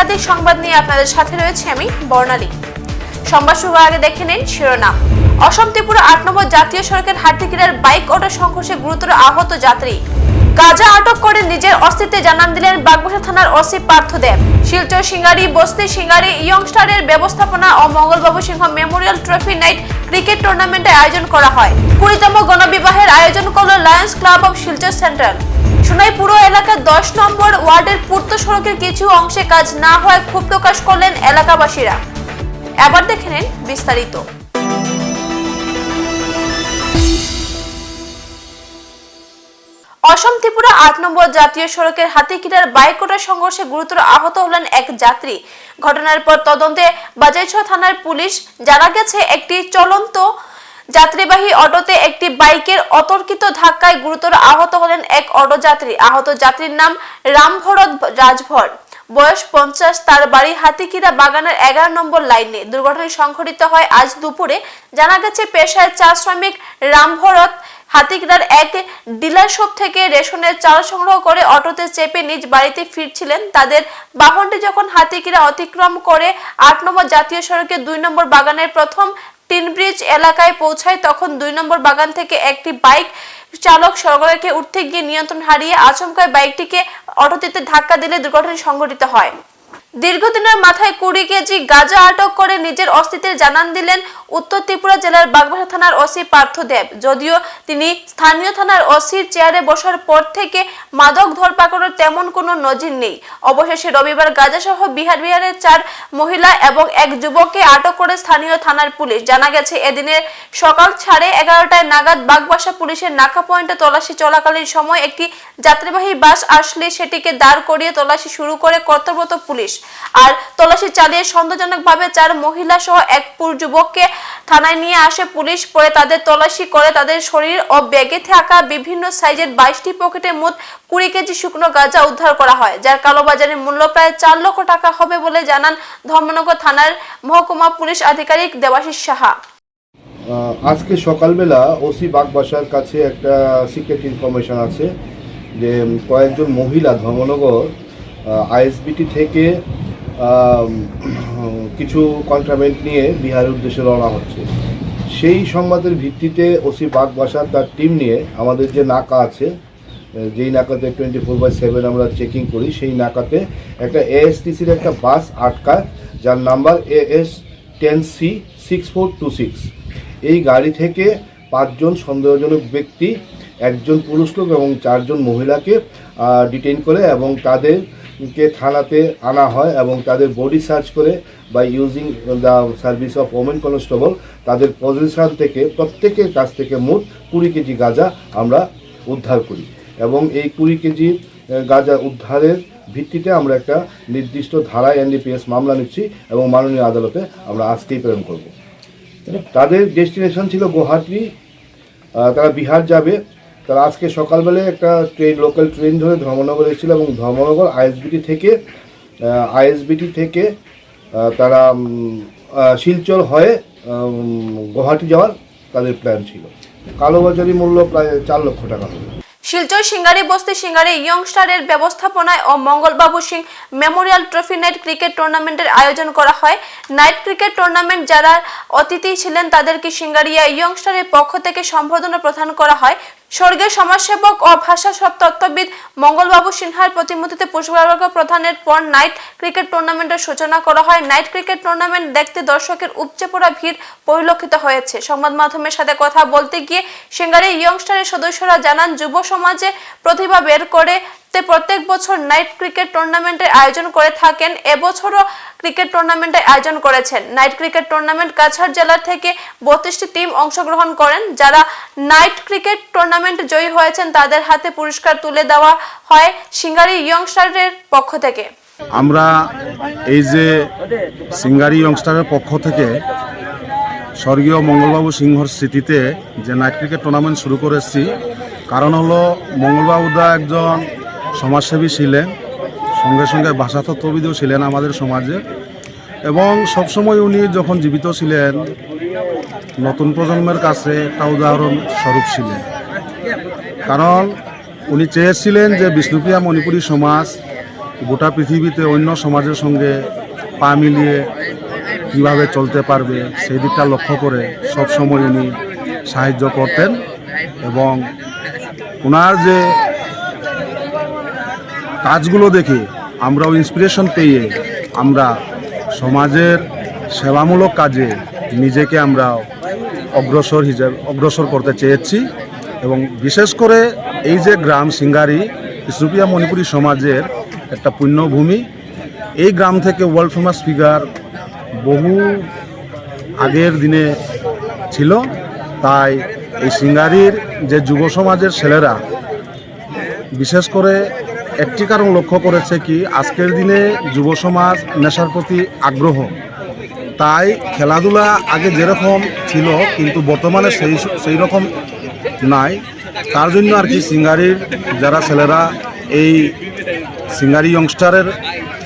একাধিক সংবাদ নিয়ে আপনাদের সাথে রয়েছে আমি, বর্ণালী। সংবাদ শুরু আগে দেখে নিন শিরোনাম। অসম ত্রিপুরা আট নম্বর জাতীয় সড়কের হাট্টিকিরার বাইক অটো সংঘর্ষে গুরুতর আহত যাত্রী। গাজা আটক করে নিজের অস্তিত্বে জানান দিলেন বাগবাসা থানার ওসি পার্থ দেব। শিলচর সিঙ্গারি, বস্তি সিঙ্গারি ইয়ংস্টারের ব্যবস্থাপনা ও Mangalbabu Singha memorial trophy night cricket টুর্নামেন্টের আয়োজন করা হয়। কুড়িতম গণবিবাহের আয়োজন করল lions club of Silchar central. এলাকার দশ নম্বর ওয়ার্ডের পূর্ত সড়কের কিছু অংশে কাজ না হওয়ায় ক্ষোভ প্রকাশ করলেন এলাকাবাসীরা। এবার দেখে বিস্তারিত। অসম ত্রিপুরা আট নম্বর জাতীয় সড়কের হাতিকিরার বাইকোটার সংঘর্ষে গুরুতর আহত হলেন এক যাত্রী। ঘটনার পর তদন্তে বাজাইছড়া থানার পুলিশ জানা গেছে, একটি চলন্ত যাত্রীবাহী অটোতে একটি বাইকের অতর্কিত ধাক্কায় গুরুতর আহত হলেন এক অটো যাত্রী। আহত যাত্রীর নাম রামভরত রাজভর। বয়স পঞ্চাশ, তার বাড়ি হাতিকিরা বাগানের এগারো নম্বর লাইনে। দুর্ঘটনা সংঘটিত হয় আজ দুপুরে। জানা গেছে, পেশায় চা শ্রমিক রামভরত হাতিগড়ার এক ডিলারশপ থেকে রেশনের চাল সংগ্রহ করে অটোতে চেপে নিজ বাড়িতে ফিরছিলেন। তাদের বাহনটি যখন হাতিকিরা অতিক্রম করে, আট নম্বর জাতীয় সড়কে দুই নম্বর বাগানের প্রথম টিন ব্রিজ এলাকায় পৌঁছায়, তখন দুই নম্বর বাগান থেকে একটি বাইক চালক সড়কে উঠতে গিয়ে নিয়ন্ত্রণ হারিয়ে আচমকায় বাইকটিকে অটোটিতে ধাক্কা দিলে দুর্ঘটনা সংঘটিত হয়। দীর্ঘদিনের মাথায় কুড়ি কেজি গাঁজা আটক করে নিজের অস্তিত্বের জানান দিলেন উত্তর ত্রিপুরা জেলার বাগবাসা থানার ওসি পার্থ দেব। যদিও তিনি স্থানীয় থানার ওসির চেয়ারে বসার পর থেকে মাদক ধরপাকড়ের তেমন কোনো নজির নেই। অবশেষে রবিবার গাঁজা সহ বিহার বিহারের চার মহিলা এবং এক যুবককে আটক করে স্থানীয় থানার পুলিশ। জানা গেছে, এদিনের সকাল সাড়ে এগারোটায় নাগাদ বাগবাসা পুলিশের নাকা পয়েন্টে তল্লাশি চলাকালীন সময় একটি যাত্রীবাহী বাস আসলে সেটিকে দাঁড় করিয়ে তল্লাশি শুরু করে কর্তব্যরত পুলিশ। আর তল্লাশি চালিয়ে সন্দেহজনকভাবে চার মহিলা সহ এক পুরুষ যুবককে থানায় নিয়ে আসে পুলিশ। পরে তাদের তল্লাশি করে তাদের শরীর ও ব্যাগে থাকা বিভিন্ন সাইজের বাইশটি পকেটে মোট কুড়ি কেজি শুকনো গাঁজা উদ্ধার করা হয়, যার কালোবাজারের মূল্য প্রায় চার লক্ষ টাকা হবে বলে জানান ধর্মনগর থানার মহকুমা পুলিশ আধিকারিক দেবাশিস সাহা। আজকে সকালবেলা ওসি বাগবাসার কাছে একটা সিক্রেট ইনফরমেশন আছে যে কয়েকজন মহিলা ধর্মনগর আইএসবিটি থেকে কিছু কন্ট্রামেন্ট নিয়ে বিহারের উদ্দেশ্যে রওনা হচ্ছে। সেই সংবাদের ভিত্তিতে ওসি বাগবাসার তার টিম নিয়ে আমাদের যে নাকা আছে যেই নাকাতে টোয়েন্টি ফোর বাই সেভেন আমরা চেকিং করি, সেই নাকাতে একটা এএসটিসির একটা বাস আটকায়, যার number A S ten C six four two six এই গাড়ি থেকে পাঁচজন সন্দেহজনক ব্যক্তি, একজন পুরুষ লোক এবং চারজন মহিলাকে ডিটেইন করে এবং তাদেরকে থানাতে আনা হয় এবং তাদের বডি সার্চ করে by using the service of women constable তাদের পজিশন থেকে প্রত্যেকের কাছ থেকে মোট কুড়ি কেজি গাঁজা আমরা উদ্ধার করি। এবং এই কুড়ি কেজি গাঁজা উদ্ধারের ভিত্তিতে আমরা একটা নির্দিষ্ট ধারায় এনডিপিএস মামলা নিচ্ছি এবং মাননীয় আদালতে আমরা আজকেই প্রেরণ করব। তাদের ডেস্টিনেশন ছিল গুয়াহাটি তারা বিহার যাবে। তারা আজকে সকালবেলায় একটা ট্রেন লোকাল ট্রেন ধরে ধর্মনগর এসেছিল এবং ধর্মনগর আইএসবিটি থেকে আইএসবিটি থেকে তারা শিলচর হয়ে গুয়াহাটি যাওয়ার তাদের প্ল্যান ছিল। কালোবাজারি মূল্য প্রায় চার লক্ষ টাকা। শিলচর সিঙ্গারি বস্তি সিঙ্গারি ইয়ংস্টারের ব্যবস্থাপনায় ও Mangalbabu Singh memorial trophy night cricket টুর্নামেন্টের আয়োজন করা হয়। নাইট ক্রিকেট টুর্নামেন্ট যারা অতিথি ছিলেন তাদেরকে সিঙ্গারিয়া ইয়ংস্টারের পক্ষ থেকে সম্বোধনা প্রদান করা হয়। স্বর্গীয় সমাজসেবক ও ভাষা সব তত্ত্ববিদ মঙ্গলবাবু সিনহার প্রতিমূর্তিতে পুষ্পার্ঘ্য প্রধানের পর নাইট ক্রিকেট টুর্নামেন্টের সূচনা করা হয়। নাইট ক্রিকেট টুর্নামেন্ট দেখতে দর্শকের উপচে পড়া ভিড় পরিলক্ষিত হয়েছে। সংবাদ মাধ্যমের সাথে কথা বলতে গিয়ে সিঙ্গারি ইয়ংস্টারের সদস্যরা জানান, যুব সমাজে প্রতিভা বের করে তে প্রত্যেক বছর নাইট ক্রিকেট টুর্নামেন্টের আয়োজন করে থাকেন। এবছরও ক্রিকেট টুর্নামেন্টের আয়োজন করেছেন। নাইট ক্রিকেট টুর্নামেন্ট কাছাড় জেলা থেকে বত্রিশটি টিম অংশগ্রহণ করেন। যারা নাইট ক্রিকেট টুর্নামেন্ট জয়ী হয়েছেন, তাদের হাতে পুরস্কার তুলে দেওয়া হয় সিঙ্গারি ইয়ংস্টারের পক্ষ থেকে। আমরা এই যে সিঙ্গারি ইয়ংস্টারের পক্ষ থেকে স্বর্গীয় মঙ্গলবাবু সিংহর স্মৃতিতে যে নাইট ক্রিকেট টুর্নামেন্ট শুরু করেছি, কারণ হলো মঙ্গলবাবুদা একজন সমাজসেবী ছিলেন, সঙ্গে সঙ্গে ভাষাতত্ত্ববিদও ছিলেন আমাদের সমাজে। এবং সবসময় উনি যখন জীবিত ছিলেন, নতুন প্রজন্মের কাছে একটা উদাহরণ স্বরূপ ছিলেন। কারণ উনি চেয়েছিলেন যে বিষ্ণুপ্রিয়া মণিপুরী সমাজ গোটা পৃথিবীতে অন্য সমাজের সঙ্গে পা মিলিয়ে কীভাবে চলতে পারবে, সেই দিকটা লক্ষ্য করে সবসময় উনি সাহায্য করতেন। এবং ওনার যে কাজগুলো দেখে আমরাও ইন্সপিরেশন পেয়ে আমরা সমাজের সেবামূলক কাজে নিজেকে আমরা অগ্রসর হিসেবে, অগ্রসর করতে চেয়েছি এবং বিশেষ করে এই যে গ্রাম সিঙ্গারি সুপিয়া মণিপুরী সমাজের একটা পুণ্যভূমি, এই গ্রাম থেকে ওয়ার্ল্ড ফেমাস ফিগার বহু আগের দিনে ছিল। তাই এই সিঙ্গারির যে যুব সমাজের ছেলেরা, বিশেষ করে একটি কারণ লক্ষ্য করেছে কি, আজকের দিনে যুব সমাজ নেশার প্রতি আগ্রহ। তাই খেলাধুলা আগে যেরকম ছিল, কিন্তু বর্তমানে সেই সেই রকম নাই। তার জন্য আর কি সিঙ্গারির যারা ছেলেরা, এই সিঙ্গারি ইয়ংস্টারের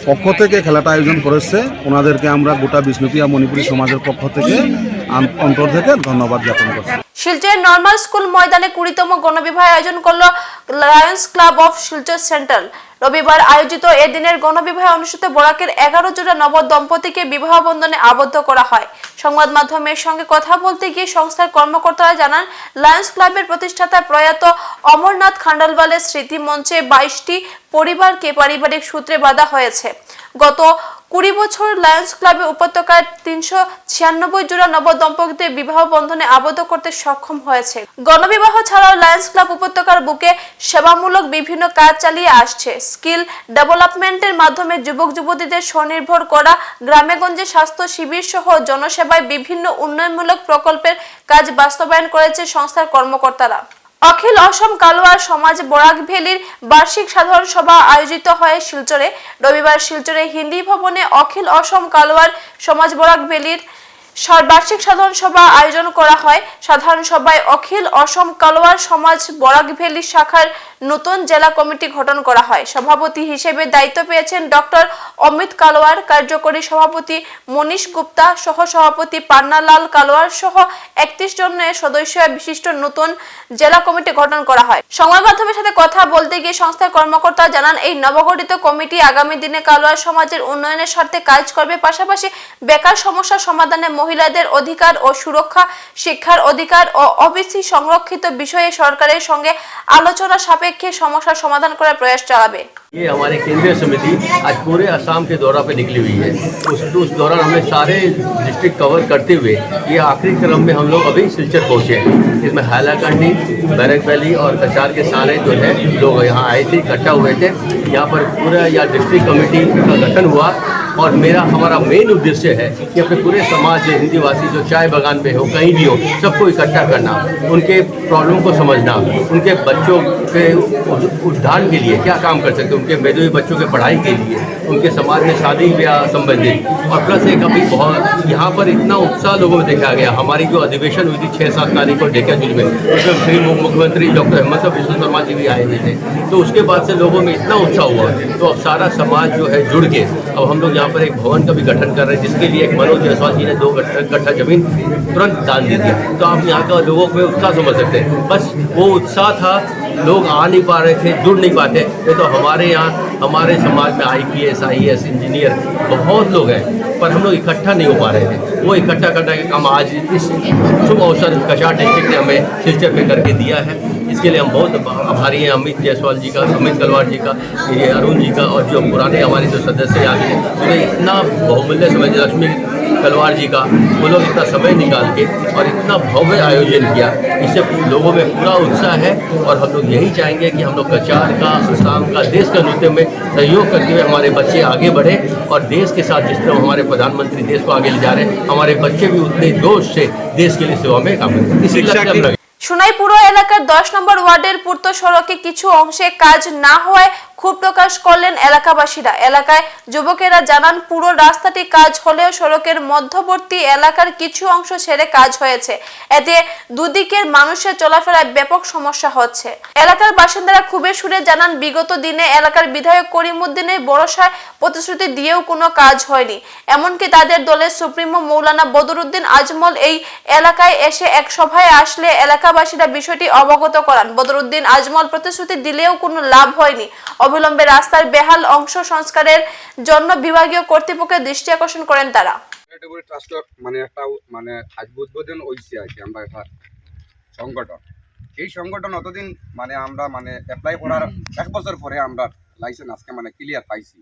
পক্ষ থেকে খেলাটা আয়োজন করেছে, ওনাদেরকে আমরা গোটা বিষ্ণুপ্রিয়া মণিপুরী সমাজের পক্ষ থেকে অন্তর থেকে ধন্যবাদ জ্ঞাপন করছি। শিলচরের নর্মাল স্কুল ময়দানে কুড়িতম গণবিবাহ আয়োজন করল lions club of Silchar central রবিবার আয়োজিত এদিনের গণবিবাহ অনুষ্ঠিত বরাকের এগারো জোড়া নব দম্পতিকে বিবাহ বন্ধনে আবদ্ধ করা হয়। সংবাদ মাধ্যমের সঙ্গে কথা বলতে গিয়ে সংস্থার কর্মকর্তারা জানান লায়ন্স ক্লাবের প্রতিষ্ঠাতা প্রয়াত অমরনাথ খান্ডালওয়ালের স্মৃতি মঞ্চে বাইশটি পরিবারকে পারিবারিক সূত্রে বাধা হয়েছে। গত কুড়ি বছর লায়ন্স ক্লাবে উপত্যকার তিনশো ছিয়ানব্বই জোড়া নব দম্পতিদের বিবাহ বন্ধনে আবদ্ধ করতে সক্ষম হয়েছে। গণবিবাহ ছাড়াও লায়ন্স ক্লাব উপত্যকার বুকে সেবামূলক বিভিন্ন কাজ চালিয়ে আসছে। স্কিল ডেভেলপমেন্টের মাধ্যমে যুবক যুবতীদের স্বনির্ভর করা, গ্রামেগঞ্জে স্বাস্থ্য শিবির সহ জনসেবায় বিভিন্ন উন্নয়নমূলক প্রকল্পের কাজ বাস্তবায়ন করেছে সংস্থার কর্মকর্তারা। অখিল অসম কালোয়ার সমাজ বরাক ভ্যালির বার্ষিক সাধারণ সভা আয়োজিত হয় শিলচরে। রবিবার শিলচরে হিন্দি ভবনে অখিল অসম কালোয়ার সমাজ বরাক ভেলির বার্ষিক সাধারণ সভা আয়োজন করা হয়। সাধারণ সভায় অখিল অসম কালোয়ার সমাজ বরাক ভ্যালি শাখার নতুন জেলা কমিটি গঠন করা হয়। সভাপতি হিসেবে দায়িত্ব পেয়েছেন ডক্টর অমিত কালোয়ার, কার্যকরী সভাপতি মনীষ গুপ্তা সহ সভাপতি পান্নালাল কালোয়ার সহ একত্রিশ জনের সদস্য বিশিষ্ট নতুন জেলা কমিটি গঠন করা হয়। সংবাদ মাধ্যমের সাথে কথা বলতে গিয়ে সংস্থার কর্মকর্তা জানান, এই নবগঠিত কমিটি আগামী দিনে কালোয়ার সমাজের উন্নয়নের স্বার্থে কাজ করবে। পাশাপাশি বেকার সমস্যা সমাধানে মহিলাদের অধিকার ও সুরক্ষা, শিক্ষার অধিকার ও অবিসি সংরক্ষিত বিষয়ে সরকারের সঙ্গে আলোচনা সাপেক্ষে সমস্যার সমাধান করার প্রয়াস চালাবে ये हमारी केंद्रीय समिति आज पूरे असम के दौरा पे निकली हुई है उस उस दौरान हमने सारे डिस्ट्रिक्ट कवर करते हुए ये आखिरी क्रम में हम लोग अभी सिलचर पहुंचे हैं इसमें हैलाकंडी बैरक वैली और कचार के सारे जो है लोग यहाँ आए थे इकट्ठा हुए थे यहाँ पर पूरा यहाँ डिस्ट्रिक्ट कमेटी का गठन हुआ और मेरा हमारा मेन उद्देश्य है कि अपने पूरे समाज जो हिंदी वासी जो चाय बागान में हो, कहीं भी हो, सबको इकट्ठा करना, उनके प्रॉब्लम को समझना, उनके बच्चों के उद्धार के लिए क्या काम कर सकते हैं, उनके मेधावी बच्चों के पढ़ाई के लिए। उनके समाज में शादी ब्याह संबंधित और प्लस एक अभी बहुत, यहाँ पर इतना उत्साह लोगों में देखा गया। हमारी जो अधिवेशन हुई थी छः सात तारीख को ढेकियाजुल में, उसमें श्री मुख्यमंत्री डॉक्टर हेमंत विश्व शर्मा जी भी आए हुए थे। तो उसके बाद से लोगों में इतना उत्साह हुआ। तो अब सारा समाज जो है जुड़ के, अब हम लोग यहाँ पर एक भवन का भी गठन कर रहे हैं, जिसके लिए एक मनोज जायसवाल जी ने दो कट्ठा ज़मीन तुरंत दान दे थी। तो आप यहाँ का लोगों में उत्साह समझ सकते हैं। बस वो उत्साह था, लोग आ नहीं पा रहे थे, जुड़ नहीं पाते। ये तो हमारे यहाँ हमारे समाज में I P S I S engineer बहुत लोग हैं, पर हम लोग इकट्ठा नहीं हो पा रहे थे वो इकट्ठा करने का काम आज इस शुभ अवसर कचार डिस्ट्रिक्ट ने हमें सिलचर में करके दिया है। इसके लिए हम बहुत आभारी हैं, अमित जायसवाल जी का, अमित कलवार जी का, ये अरुण जी का, और जो पुराने हमारे जो सदस्य यहाँ के उन्हें इतना बहुमूल्य समय लक्ष्मी कलवार जी का, वो लोग इतना समय निकाल के और इतना भव्य आयोजन किया, इससे लोगों में पूरा उत्साह है। और हम लोग यही चाहेंगे कि हम लोग कचार का, असम का, देश का नृत्य में सहयोग करते हुए हमारे बच्चे आगे बढ़े और देश के साथ जिस तरह हमारे प्रधानमंत्री देश को आगे ले जा रहे हैं हमारे बच्चे भी उतने जोश से देश के लिए सेवा में काम करें इसी लक्ष्य हम रखें সোনাইপুর এলাকার দশ নম্বর ওয়ার্ডের পূর্ত সড়কে কিছু অংশে কাজ না হওয়ায় ক্ষোভ প্রকাশ করলেন এলাকাবাসীরা। এলাকায় যুবকেরা জানান, পুরো রাস্তাটি কাজ হলেও সড়কের মধ্যবর্তী এলাকার কিছু অংশ ছেড়ে কাজ হয়েছে। এতে দুদিকের মানুষের চলাফেরায় ব্যাপক সমস্যা হচ্ছে। এলাকার বাসিন্দারা খুবই সুরে জানান, বিগত দিনে এলাকার বিধায়ক করিমুদ্দিনের ভরসায় প্রতিশ্রুতি দিয়েও কোনো কাজ হয়নি। এমনকি তাদের দলের সুপ্রিমো মৌলানা বদরুদ্দিন আজমল এই এলাকায় এসে এক সভায় আসলে এলাকাবাসীরা বিষয়টি অবগত করান। বদরুদ্দিন আজমল প্রতিশ্রুতি দিলেও কোনো লাভ হয়নি। অবিলম্বে রাস্তার বেহাল অংশ সংস্কারের জন্য বিভাগীয় কর্তৃপক্ষের দৃষ্টি আকর্ষণ করেন তারা। মানে একটা মানে আমরা একটা সংগঠন। এই সংগঠন অতদিন মানে আমরা মানে অ্যাপ্লাই করার এক বছর পরে আমরা লাইসেন্স আজকে মানে ক্লিয়ার পাইছি।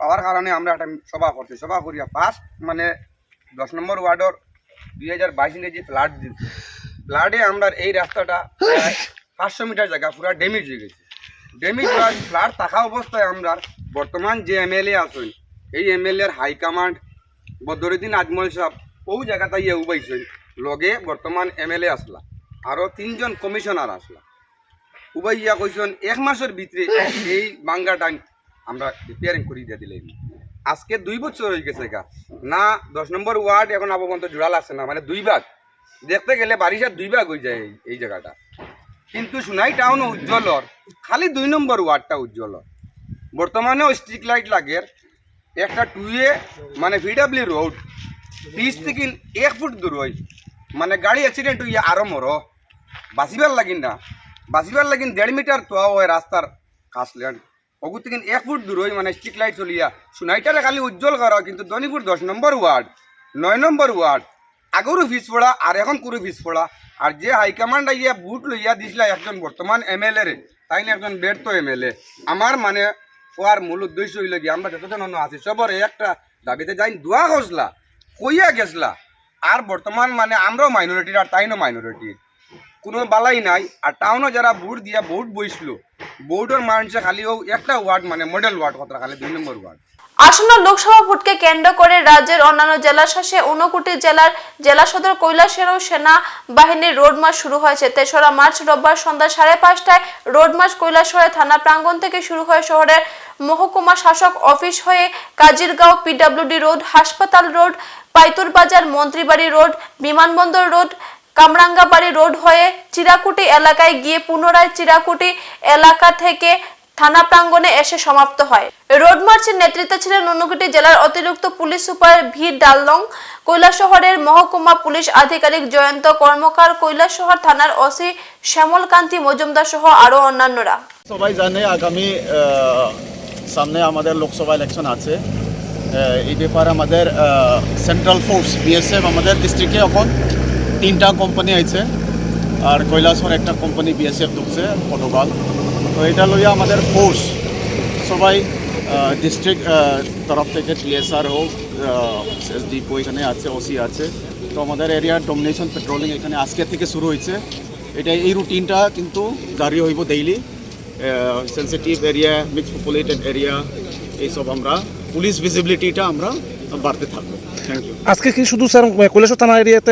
পাওয়ার কারণে আমরা একটা সভা করছি। সভা করিয়া ফার্স্ট মানে দশ নম্বর ওয়ার্ডর দুই হাজার বাইশ যে ফ্লাড দিচ্ছে ফ্লাডে আমরা এই রাস্তাটা পাঁচশো মিটার জায়গা পুরো ড্যামেজ হয়ে গেছে। ড্যামেজ ফ্লাড থাকা অবস্থায় আমরা বর্তমান যে এমএলএ আছেন, এই এমএলএর হাইকমান্ড বদরুদ্দিন আজমল সাহেব ও জায়গাতে ইয়ে উবাইছেন। লগে বর্তমান এমএলএ আসলা আরও তিনজন কমিশনার আসলা। উবাই ইয়া কইছেন, এক মাসের ভিতরে এই বাঙ্গা টাইম আমরা রিপেয়ারিং করে দিয়ে দিলেন আজকে দুই বছর হয়ে গেছে গা। না, দশ নম্বর ওয়ার্ড এখন আবু পর্যন্ত জোড়াল আছে না মানে দুই ভাগ। দেখতে গেলে বারিশার দুই ভাগ হয়ে যায় এই জায়গাটা। কিন্তু সোনাই টাউন উজ্জ্বলর। খালি দুই নম্বর ওয়ার্ডটা উজ্জ্বলর। বর্তমানেও স্ট্রিট লাইট লাগে। একটা টুয়ে মানে ভিডাব্লিউ রোড পিস থেকে এক ফুট দূর হয়। মানে গাড়ি অ্যাক্সিডেন্ট হইয়া আরও মর। বাঁচিবার লাগিন না। বাঁচিবার লাগিন দেড় মিটার তোয়া হয় রাস্তার কাশলেন ওগু থেকে এক ফুট দূর হয় মানে স্ট্রিট লাইট চলিয়া। সোনাইটারে খালি উজ্জ্বল করা, কিন্তু দনিপুর দশ নম্বর ওয়ার্ড, নয় নম্বর ওয়ার্ড। আগরও ফিস পড়া আর এখন কুরু ফিস পড়া। আর যে হাইকমান্ড আইয়া বুট লইয়া দিছিলা একজন বর্তমান এমএলএ রে, তাই না একজন ব্যর্থ এমএলএ আমার মানে হওয়ার মূল উদ্দেশ্য হইল কি আমরা যতজন আছি, সবরে একটা দাবিতে যাই দোয়া খসলা কইয়া গেছলা। আর বর্তমান মানে আমরাও মাইনরিটির আর তাইনও মাইনরিটির কোনো বালাই নাই, আর টাউনও যারা ভোট দিয়া ভোট বইছিল ভোটের মানুষে খালি একটা ওয়ার্ড মানে মডেল ওয়ার্ড কথা খালি দুই নম্বর ওয়ার্ড আসন্ন লোকসভা ভোটকে কেন্দ্র করে রাজ্যের অন্যান্য জেলার শেষে ঊনকোটি জেলার জেলা সদর কৈলাসেরও সেনা বাহিনীর রোড মার্চ শুরু হয়েছে। তেসরা মার্চ রোববার সন্ধ্যা সাড়ে পাঁচটায় রোড মার্চ কৈলাসহরে থানা প্রাঙ্গণ থেকে শুরু হয়ে শহরের মহকুমা শাসক অফিস হয়ে কাজিরগাঁও পিডব্লিউডি রোড, হাসপাতাল রোড পাইতুর বাজার মন্ত্রীবাড়ি রোড, বিমানবন্দর রোড, কামরাঙ্গাবাড়ি রোড হয়ে চিরাকুটি এলাকায় গিয়ে পুনরায় চিরাকুটি এলাকা থেকে থানা প্রাঙ্গণে এসে সমাপ্ত হয়। রোড মার্চের নেতৃত্বে ছিলেন ঊনকোটি জেলার অতিরিক্ত পুলিশ সুপার ভি ডাললং কৈলাসহরের মহকুমা পুলিশ আধিকারিক জয়ন্ত কর্মকার, কৈলাসহর থানার ওসি শ্যামল কান্তি মজুমদার সহ আরও অন্যান্যরা। সবাই জানে আগামী সামনে আমাদের লোকসভা ইলেকশন আছে। এই ব্যাপারে আমাদের সেন্ট্রাল ফোর্স বিএসএফ আমাদের ডিস্ট্রিক্টে এখন তিনটা কোম্পানি আছে আর কৈলাসর একটা কোম্পানি বিএসএফ ঢুকছে পটকাল তো এটা লইয়া আমাদের ফোর্স সবাই ডিস্ট্রিক্ট তরফ থেকে টিএসআর হোক এসডিপো এখানে আছে ওসি আছে। তো আমাদের এরিয়া ডমিনেশন পেট্রোলিং এখানে আজকে থেকে শুরু হয়েছে এটা এই রুটিনটা কিন্তু জারি হইব daily sensitive area mix populated area এইসব আমরা পুলিশ ভিজিবিলিটিটা আমরা বাড়তে থাকবে। থ্যাংক ইউ আজকে কি শুধু স্যার কৈলাসর থানা এরিয়াতে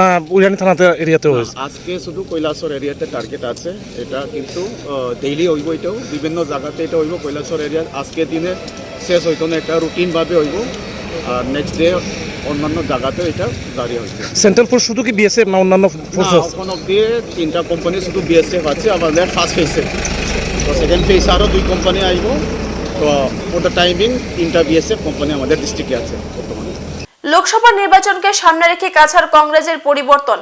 না উড়িয়ানি থানাতে এরিয়াতে হয়েছে? আজকে শুধু কৈলাসর এরিয়াতে টার্গেট আছে। এটা কিন্তু ডেইলি হইব এটাও। বিভিন্ন জায়গাতে এটা হইব কৈলাসর এরিয়া আজকে দিনে শেষ হইতো না এটা রুটিনভাবে হইব। আর নেক্সট ডে অন্যান্য জায়গাতেও এটা জারি হয়েছে। সেন্ট্রাল ফোর্স শুধু কি বিএসএফ না অন্যান্য ফোর্স এখন অব্দি তিনটা কোম্পানি শুধু বিএসএফ আছে আমাদের ফার্স্ট ফেসে তো সেকেন্ড ফেস আরও দুই কোম্পানি আইব। তো ফর টাইমিং তিনটা বিএসএফ কোম্পানি আমাদের ডিস্ট্রিক্টে আছে লোকসভা নির্বাচনকে সামনে রেখে কাছাড় কংগ্রেসের পরিবর্তন।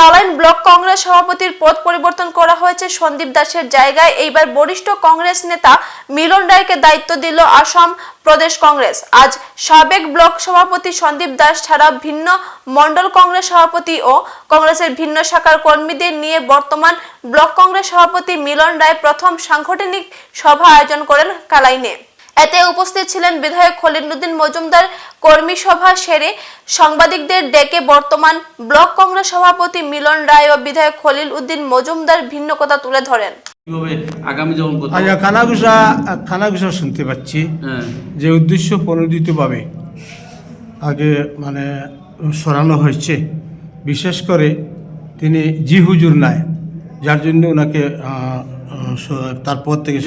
কালাইন ব্লক কংগ্রেস সভাপতির পদ পরিবর্তন করা হয়েছে। সন্দীপ দাসের জায়গায় এইবার বরিষ্ঠ কংগ্রেস নেতা মিলন রায়কে দায়িত্ব দিল আসাম প্রদেশ কংগ্রেস। আজ সাবেক ব্লক সভাপতি সন্দীপ দাস ছাড়া ভিন্ন মন্ডল কংগ্রেস সভাপতি ও কংগ্রেসের ভিন্ন শাখার কর্মীদের নিয়ে বর্তমান ব্লক কংগ্রেস সভাপতি মিলন রায় প্রথম সাংগঠনিক সভা আয়োজন করেন কালাইনে। এতে উপস্থিত ছিলেন বিধায়ক খলিলুদ্দিন মজুমদার কর্মী সভা সেরে সাংবাদিকদের ডেকে বর্তমান ব্লক কংগ্রেস সভাপতি মিলন রায় ও বিধায়ক খলিল উদ্দিন মজুমদার ভিন্ন কথা তুলে ধরেন। কীভাবে আগামী আচ্ছা কানাঘুষা শুনতে পাচ্ছি হ্যাঁ। যে উদ্দেশ্য প্রণোদিতভাবে আগে মানে সরানো হয়েছে। বিশেষ করে তিনি জি হুজুর নাই যার জন্য ওনাকে তার পদ থেকে।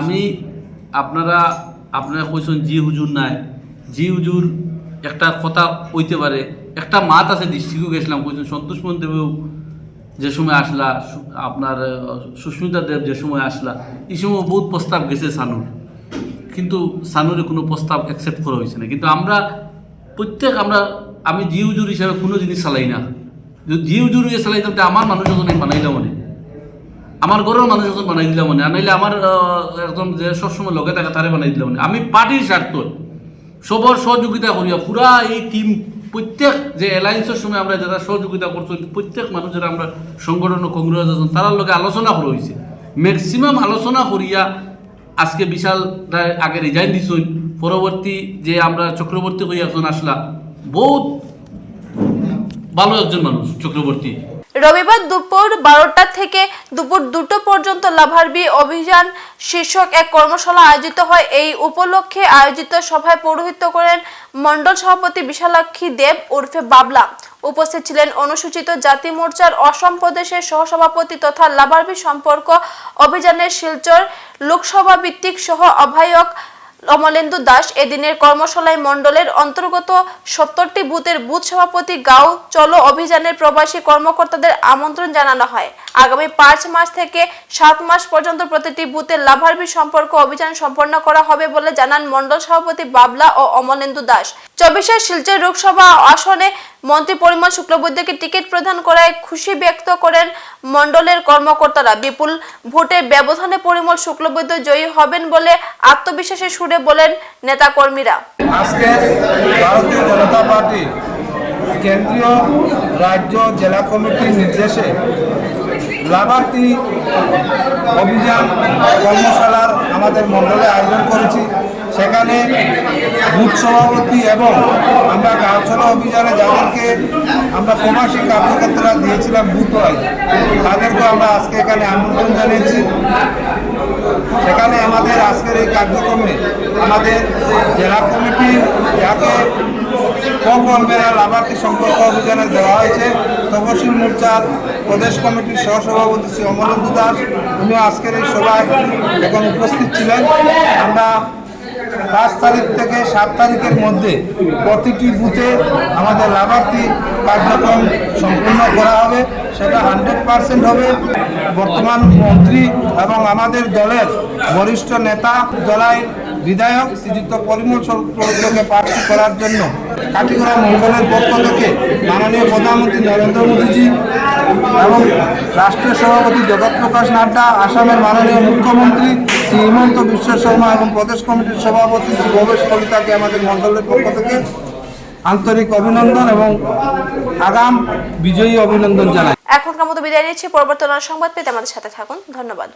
আমি আপনারা আপনারা কইছেন জি হুজুর নাই। জি হুজুর একটা কথা হইতে পারে। একটা মাত আছে ডিস্ট্রিক্টও গেছিলাম, কইছেন সন্তোষ দেবেও যে সময় আসলা আপনার সুস্মিতা দেব যে সময় আসলা, এই সময় বহুত প্রস্তাব গেছে সানুর। কিন্তু সানুরে কোনো প্রস্তাব অ্যাকসেপ্ট করা হয়েছে না। কিন্তু আমরা প্রত্যেক আমরা, আমি জি হুজুর হিসাবে কোনো জিনিস চালাই না। জি হুজুর চালাইতাম আমার মানুষ যখন বানাইলাম মানে। আমার ঘরের মানুষ একজন বানাই দিলাম মানে নাইলে আমার একজন যে সবসময় লগে থাকে, তারে বানাই দিলাম মানে আমি পার্টির স্বার্থ। সবর সহযোগিতা করিয়া পুরা এই টিম প্রত্যেক যে অ্যালায়েন্সের সময় আমরা যারা সহযোগিতা করছি, প্রত্যেক মানুষ যারা আমরা সংগঠন কংগ্রেস আছেন, তারার লগে আলোচনা করা হয়েছে। ম্যাক্সিমাম আলোচনা করিয়া আজকে বিশাল আগে রিজাইন দিছই পরবর্তী যে আমরা চক্রবর্তী হয়ে একজন আসলা, বহুত ভালো একজন মানুষ চক্রবর্তী। রবিবার দুপুর বারোটা থেকে দুপুর দুটো পর্যন্ত লাভারবি অভিযান শীর্ষক এক কর্মশালা আয়োজিত হয়। এই উপলক্ষে আয়োজিত সভায় পৌরোহিত্য করেন মণ্ডল সভাপতি বিশালাক্ষী দেব ওরফে বাবলা। উপস্থিত ছিলেন অনুসূচিত জাতি মোর্চার অসম প্রদেশের সহসভাপতি তথা লাভারবি সম্পর্ক অভিযানের শিলচর লোকসভা ভিত্তিক সহ আহ্বায়ক অমলেন্দু দাস এদিনের কর্মশালায় মণ্ডলের অন্তর্গত সত্তরটি বুথের বুথ সভাপতি গাঁও চলো অভিযানের প্রবাসী কর্মকর্তাদের আমন্ত্রণ জানানো হয়। আগামী পাঁচ মাস থেকে সাত মাস পর্যন্ত প্রতিটি বুথে লাভার্বী সম্পর্ক অভিযান সম্পন্ন করা হবে বলে জানান মণ্ডল সভাপতি বাবলা ও অমলেন্দু দাস। চব্বিশের শিলচর লোকসভা আসনে মন্ত্রী পরিমল শুক্লবৈদ্যকে টিকিট প্রদান করায় খুশি ব্যক্ত করেন মণ্ডলের কর্মকর্তারা। বিপুল ভোটের ব্যবধানে পরিমল শুক্লবৈদ্য জয়ী হবেন বলে আত্মবিশ্বাসের সুরে বলেন নেতাকর্মীরা। আজকে ভারতীয় জনতা পার্টি কেন্দ্রীয় রাজ্য জেলা কমিটির নির্দেশে লাভার্থী অভিযান কর্মশালার আমাদের মণ্ডলে আয়োজন করেছি। সেখানে বুথ সভাপতি এবং আমরা গাছলা অভিযানে যাদেরকে আমরা প্রবাসী কার্যকর্তারা দিয়েছিলাম বুথ ওয়াইজ তাদেরকে আমরা আজকে এখানে আমন্ত্রণ জানিয়েছি। সেখানে আমাদের আজকের এই কার্যক্রমে আমাদের জেলা কমিটি, যাকে কর্মীরা লাভার্থী সম্পর্ক অভিযানে দেওয়া হয়েছে তপশিল মোর্চার প্রদেশ কমিটির সহসভাপতি শ্রী অমরেন্দু দাস উনি আজকের এই সভায় এখন উপস্থিত ছিলেন। আমরা পাঁচ তারিখ থেকে সাত তারিখের মধ্যে প্রতিটি বুথে আমাদের লাভার্থী কার্যক্রম সম্পূর্ণ করা হবে। সেটা হান্ড্রেড পার্সেন্ট হবে। বর্তমান মন্ত্রী এবং আমাদের দলের বরিষ্ঠ নেতা জলাই বিধায়ক শ্রীযুক্ত পরিমল সরকারকে প্রার্থী করার জন্য কাটিগড়া মঙ্গলের পক্ষ থেকে মাননীয় প্রধানমন্ত্রী নরেন্দ্র মোদীজি এবং রাষ্ট্রীয় সভাপতি জগৎ প্রকাশ নাড্ডা, আসামের মাননীয় মুখ্যমন্ত্রী শ্রী হিমন্ত বিশ্ব শর্মা এবং প্রদেশ কমিটির সভাপতি শ্রী ভবেশ কলিতাকে আমাদের মণ্ডলের পক্ষ থেকে আন্তরিক অভিনন্দন এবং আগাম বিজয়ী অভিনন্দন জানাই। এখনকার মতো বিদায় নিচ্ছি, পরবর্তী সংবাদ পেতে আমাদের সাথে থাকুন। ধন্যবাদ।